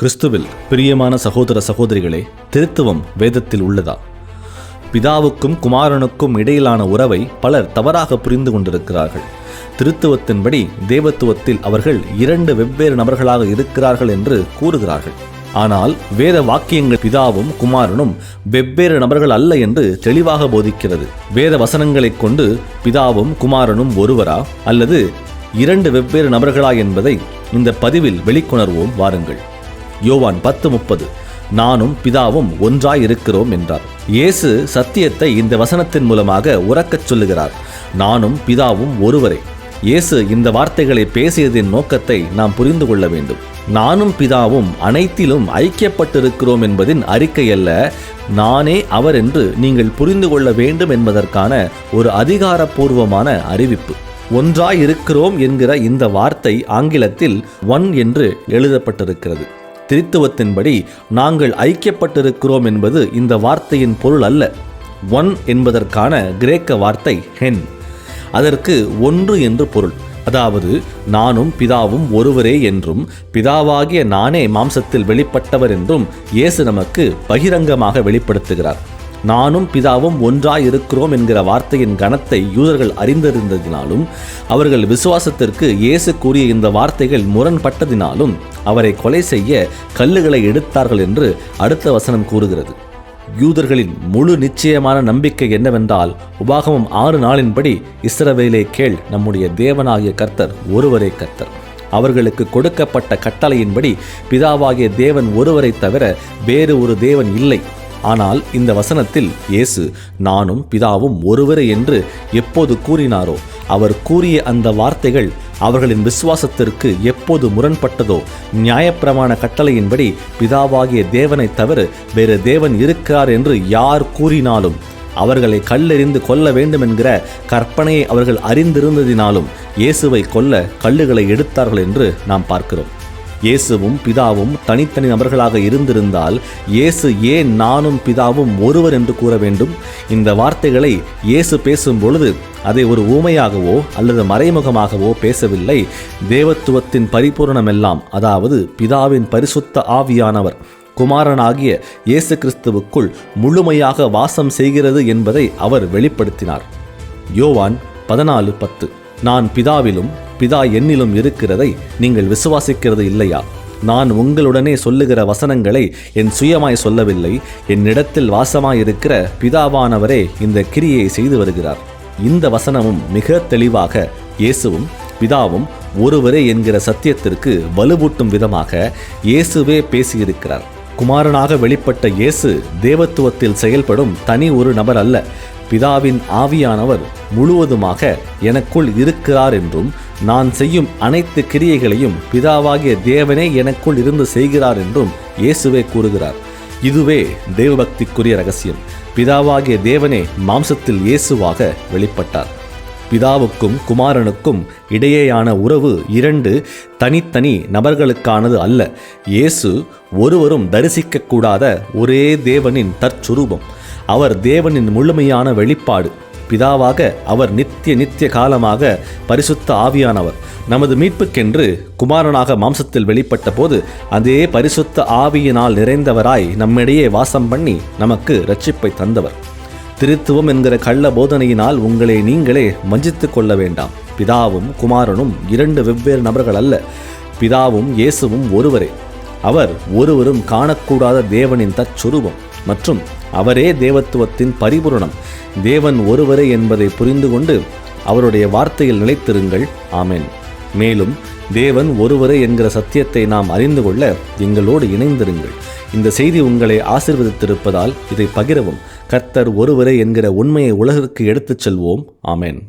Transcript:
கிறிஸ்துவில் பிரியமான சகோதர சகோதரிகளே திருத்துவம் வேதத்தில் உள்ளதா? பிதாவுக்கும் குமாரனுக்கும் இடையிலான உறவை பலர் தவறாக புரிந்து கொண்டிருக்கிறார்கள். திருத்துவத்தின்படி தேவத்துவத்தில் அவர்கள் இரண்டு வெவ்வேறு நபர்களாக இருக்கிறார்கள் என்று கூறுகிறார்கள். ஆனால் வேத வாக்கியங்கள் பிதாவும் குமாரனும் வெவ்வேறு நபர்கள் அல்ல என்று தெளிவாக போதிக்கிறது. வேத வசனங்களைக் கொண்டு பிதாவும் குமாரனும் ஒருவரா? அல்லது இரண்டு வெவ்வேறு நபர்களா என்பதை இந்த பதிவில் வெளிக்கொணர்வோம் வாருங்கள். யோவான் பத்து முப்பது. நானும் பிதாவும் ஒன்றாய் இருக்கிறோம் என்றார். இயேசு சத்தியத்தை இந்த வசனத்தின் மூலமாக உறக்கச் சொல்லுகிறார். நானும் பிதாவும் ஒருவரே. இயேசு இந்த வார்த்தைகளை பேசியதின் நோக்கத்தை நாம் புரிந்து கொள்ள வேண்டும். நானும் பிதாவும் அனைத்திலும் ஐக்கியப்பட்டிருக்கிறோம் என்பதின் அறிக்கை அல்ல. நானே அவர் என்று நீங்கள் புரிந்து கொள்ள வேண்டும் என்பதற்கான ஒரு அதிகாரப்பூர்வமான அறிவிப்பு. ஒன்றாய் இருக்கிறோம் என்கிற இந்த வார்த்தை ஆங்கிலத்தில் ஒன் என்று எழுதப்பட்டிருக்கிறது. திருத்துவத்தின்படி நாங்கள் ஐக்கியப்பட்டிருக்கிறோம் என்பது இந்த வார்த்தையின் பொருள் அல்ல. ஒன் என்பதற்கான கிரேக்க வார்த்தை ஹென். அதற்கு ஒன்று என்று பொருள். அதாவது நானும் பிதாவும் ஒருவரே என்றும் பிதாவாகிய நானே மாம்சத்தில் வெளிப்பட்டவர் என்றும் இயேசு நமக்கு பகிரங்கமாக வெளிப்படுத்துகிறார். நானும் பிதாவும் ஒன்றாய் இருக்கிறோம் என்கிற வார்த்தையின் கணத்தை யூதர்கள் அறிந்திருந்ததினாலும் அவர்கள் விசுவாசத்திற்கு இயேசு கூறிய இந்த வார்த்தைகள் முரண்பட்டதினாலும் அவரை கொலை செய்ய கல்லுகளை எடுத்தார்கள் என்று அடுத்த வசனம் கூறுகிறது. யூதர்களின் முழு நிச்சயமான நம்பிக்கை என்னவென்றால் உபாகமம் ஆறு நாளின்படி இஸ்ரவேலே கேள் நம்முடைய தேவனாகிய கர்த்தர் ஒருவரே கர்த்தர். அவர்களுக்கு கொடுக்கப்பட்ட கட்டளையின்படி பிதாவாகிய தேவன் ஒருவரை தவிர வேறு ஒரு தேவன் இல்லை. ஆனால் இந்த வசனத்தில் இயேசு நானும் பிதாவும் ஒருவரே என்று எப்போது கூறினாரோ அவர் கூறிய அந்த வார்த்தைகள் அவர்களின் விசுவாசத்திற்கு எப்போது முரண்பட்டதோ நியாயப்பிரமாண கட்டளையின்படி பிதாவாகிய தேவனை தவிர வேறு தேவன் இருக்கிறார் என்று யார் கூறினாலும் அவர்களை கல்லெறிந்து கொல்ல வேண்டும் என்கிற கற்பனையை அவர்கள் அறிந்திருந்ததினாலும் இயேசுவை கொல்ல கல்லுகளை எடுத்தார்கள் என்று நாம் பார்க்கிறோம். இயேசுவும் பிதாவும் தனித்தனி நபர்களாக இருந்திருந்தால் இயேசு ஏன் நானும் பிதாவும் ஒருவர் என்று கூற வேண்டும்? இந்த வார்த்தைகளை இயேசு பேசும் பொழுது அதை ஒரு ஊமையாகவோ அல்லது மறைமுகமாகவோ பேசவில்லை. தேவத்துவத்தின் பரிபூரணமெல்லாம் அதாவது பிதாவின் பரிசுத்த ஆவியானவர் குமாரனாகிய இயேசு கிறிஸ்துவுக்குள் முழுமையாக வாசம் செய்கிறது என்பதை அவர் வெளிப்படுத்தினார். யோவான் பதினாலு பத்து. நான் பிதாவிலும் பிதா என்னிலும் இருக்கிறதை நீங்கள் விசுவாசிக்கிறது இல்லையா? நான் உங்களுடனே சொல்லுகிற வசனங்களை என் சுயமாய் சொல்லவில்லை. என்னிடத்தில் வாசமாயிருக்கிற பிதாவானவரே இந்த கிரியை செய்து வருகிறார். இந்த வசனமும் மிக தெளிவாக இயேசுவும் பிதாவும் ஒருவரே என்கிற சத்தியத்திற்கு வலுவூட்டும் விதமாக இயேசுவே பேசியிருக்கிறார். குமாரனாக வெளிப்பட்ட இயேசு தேவத்துவத்தில் செயல்படும் தனி ஒரு நபர் அல்ல. பிதாவின் ஆவியானவர் முழுவதுமாக எனக்குள் இருக்கிறார் என்றும் நான் செய்யும் அனைத்து கிரியைகளையும் பிதாவாகிய தேவனே எனக்குள் இருந்து செய்கிறார் என்றும் இயேசுவே கூறுகிறார். இதுவே தேவபக்திக்குரிய ரகசியம். பிதாவாகிய தேவனே மாம்சத்தில் இயேசுவாக வெளிப்பட்டார். பிதாவுக்கும் குமாரனுக்கும் இடையேயான உறவு இரண்டு தனித்தனி நபர்களுக்கானது அல்ல. இயேசு ஒருவரும் தரிசிக்கக்கூடாத ஒரே தேவனின் தற்சுரூபம். அவர் தேவனின் முழுமையான வெளிப்பாடு. பிதாவாக அவர் நித்திய நித்திய காலமாக பரிசுத்த ஆவியானவர். நமது மீட்புக்கென்று குமாரனாக மாம்சத்தில் வெளிப்பட்ட போது அதே பரிசுத்த ஆவியினால் நிறைந்தவராய் நம்மிடையே வாசம் பண்ணி நமக்கு ரட்சிப்பை தந்தவர். திருத்துவம் என்கிற கள்ள போதனையினால் உங்களை நீங்களே வஞ்சித்துக் கொள்ள வேண்டாம். பிதாவும் குமாரனும் இரண்டு வெவ்வேறு நபர்கள் அல்ல. பிதாவும் இயேசுவும் ஒருவரே. அவர் ஒருவரும் காணக்கூடாத தேவனின் தற்சுரூபம் மற்றும் அவரே தேவத்துவத்தின் பரிபூரணம். தேவன் ஒருவரே என்பதை புரிந்து கொண்டு அவருடைய வார்த்தையில் நிலைத்திருங்கள். ஆமேன். மேலும் தேவன் ஒருவரே என்கிற சத்தியத்தை நாம் அறிந்து கொள்ள எங்களோடு இணைந்திருங்கள். இந்த செய்தி உங்களை ஆசிர்வதித்திருப்பதால் இதை பகிரவும். கர்த்தர் ஒருவரே என்கிற உண்மையை உலகிற்கு எடுத்துச் செல்வோம். ஆமேன்.